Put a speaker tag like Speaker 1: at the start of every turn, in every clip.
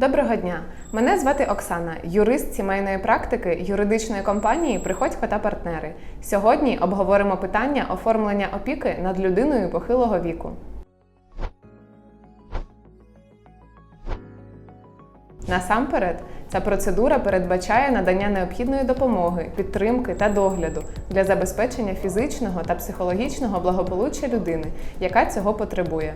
Speaker 1: Доброго дня! Мене звати Оксана, юрист сімейної практики юридичної компанії Приходько та партнери. Сьогодні обговоримо питання оформлення опіки над людиною похилого віку. Насамперед, ця процедура передбачає надання необхідної допомоги, підтримки та догляду для забезпечення фізичного та психологічного благополуччя людини, яка цього потребує.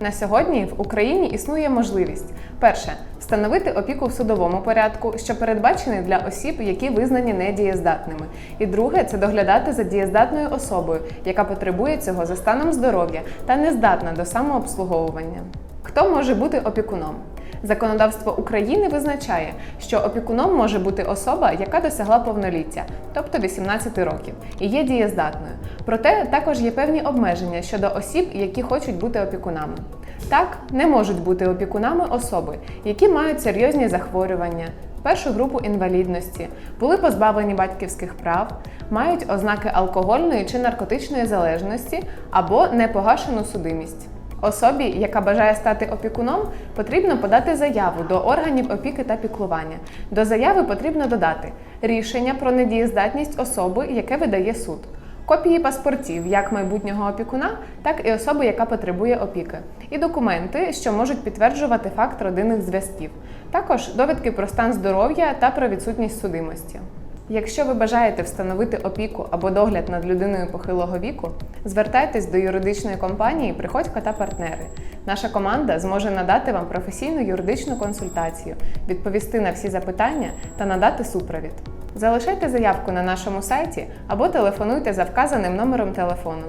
Speaker 1: На сьогодні в Україні існує можливість перше встановити опіку в судовому порядку, що передбачений для осіб, які визнані недієздатними. І друге це доглядати за дієздатною особою, яка потребує цього за станом здоров'я та не здатна до самообслуговування. Хто може бути опікуном? Законодавство України визначає, що опікуном може бути особа, яка досягла повноліття, тобто 18 років, і є дієздатною. Проте також є певні обмеження щодо осіб, які хочуть бути опікунами. Так, не можуть бути опікунами особи, які мають серйозні захворювання, першу групу інвалідності, були позбавлені батьківських прав, мають ознаки алкогольної чи наркотичної залежності або непогашену судимість. Особі, яка бажає стати опікуном, потрібно подати заяву до органів опіки та піклування. До заяви потрібно додати рішення про недієздатність особи, яке видає суд, копії паспортів як майбутнього опікуна, так і особи, яка потребує опіки, і документи, що можуть підтверджувати факт родинних зв'язків, також довідки про стан здоров'я та про відсутність судимості. Якщо ви бажаєте встановити опіку або догляд над людиною похилого віку, звертайтесь до юридичної компанії Приходько та партнери. Наша команда зможе надати вам професійну юридичну консультацію, відповісти на всі запитання та надати супровід. Залишайте заявку на нашому сайті або телефонуйте за вказаним номером телефону.